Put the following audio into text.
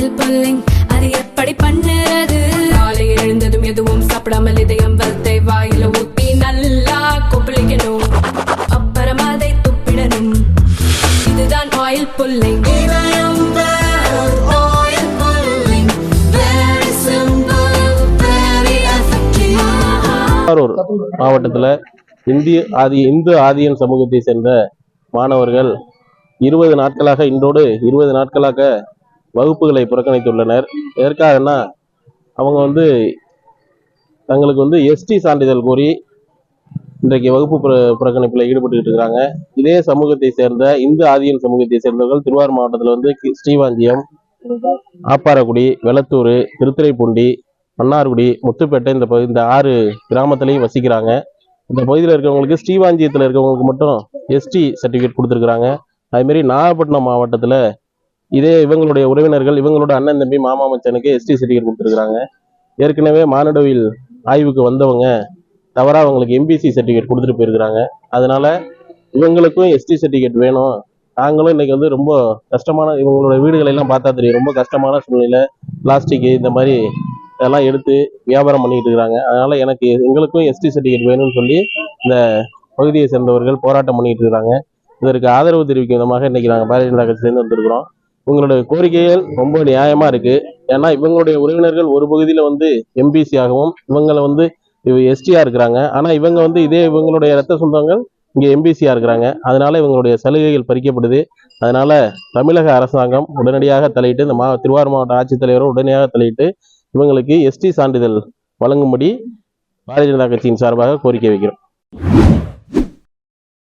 Style pulling அது எப்படி பண்ணுறது? காலை எழுந்ததும் எதுவும் சாப்பிடாமல் இதயம் வளத்தை வாயில ஊத்தி நல்லா கொப்பளிக்கணும். அப்புறம் அதை துப்பிடணும். இதுதான் ஆயில் புல்லிங் திருவாரூர் மாவட்டத்தில் இந்திய ஆதி இந்து ஆதியன் சமூகத்தை சேர்ந்த மாணவர்கள் இருபது நாட்களாக இன்றோடு இருபது நாட்களாக வகுப்புகளை புறக்கணித்துள்ளனர். எதற்காகனா அவங்க வந்து தங்களுக்கு வந்து எஸ்டி சான்றிதழ் கோரி இன்றைக்கு வகுப்பு புற புறக்கணிப்பில் ஈடுபட்டுக்கிட்டு இருக்கிறாங்க. இதே சமூகத்தை சேர்ந்த இந்து ஆதியன் சமூகத்தை சேர்ந்தவர்கள் திருவாரூர் மாவட்டத்தில் வந்து ஸ்ரீவாஞ்சியம் ஆப்பாரக்குடி வெளத்தூர் திருத்துறைப்பூண்டி மன்னார்குடி முத்துப்பேட்டை இந்த பகுதி இந்த ஆறு கிராமத்துலையும் வசிக்கிறாங்க. இந்த பகுதியில் இருக்கிறவங்களுக்கு ஸ்ரீவாஞ்சியத்தில் இருக்கிறவங்களுக்கு மட்டும் எஸ்டி சர்டிஃபிகேட் கொடுத்துருக்குறாங்க. அதுமாரி நாகப்பட்டினம் மாவட்டத்தில் இதே இவங்களுடைய உறவினர்கள் இவங்களோட அண்ணன் தம்பி மாமா மச்சனுக்கு எஸ்டி சர்டிஃபிகேட் கொடுத்துருக்குறாங்க. ஏற்கனவே மானடவில் ஆய்வுக்கு வந்தவங்க தவறாக அவங்களுக்கு எம்பிசி சர்டிஃபிகேட் கொடுத்துட்டு போயிருக்கிறாங்க. அதனால இவங்களுக்கும் எஸ்டி சர்டிஃபிகேட் வேணும். நாங்களும் இன்னைக்கு வந்து ரொம்ப கஷ்டமான இவங்களோட வீடுகளை எல்லாம் பார்த்தா தெரியும். ரொம்ப கஷ்டமான சூழ்நிலை. பிளாஸ்டிக் இந்த மாதிரி இதெல்லாம் எடுத்து வியாபாரம் பண்ணிட்டு இருக்கிறாங்க அதனால எனக்கு எங்களுக்கும் எஸ்டி சர்டிஃபிகேட் வேணும்னு சொல்லி இந்த பகுதியை சேர்ந்தவர்கள் போராட்டம் பண்ணிட்டு இருக்கிறாங்க இதற்கு ஆதரவு தெரிவிக்கும் விதமாக இன்னைக்கு நாங்கள் பாரதிய ஜனதா கட்சியிலேருந்து வந்திருக்கிறோம். உங்களுடைய கோரிக்கைகள் ரொம்ப நியாயமா இருக்கு. ஏன்னா இவங்களுடைய உறவினர்கள் ஒரு பகுதியில் வந்து எம்பிசி ஆகவும் இவங்களை வந்து எஸ்டியா இருக்கிறாங்க. ஆனா இவங்க வந்து இதே இவங்களுடைய ரத்த சொந்தங்கள் இங்க எம்பிசியா இருக்கிறாங்க. அதனால இவங்களுடைய சலுகைகள் பறிக்கப்படுது. அதனால தமிழக அரசாங்கம் உடனடியாக தலையிட்டு இந்த மா திருவாரூர் மாவட்ட ஆட்சித்தலைவரும் உடனடியாக தலையிட்டு இவங்களுக்கு எஸ்டி சான்றிதழ் வழங்கும்படி பாரதிய ஜனதா கட்சியின் சார்பாக கோரிக்கை வைக்கிறோம்.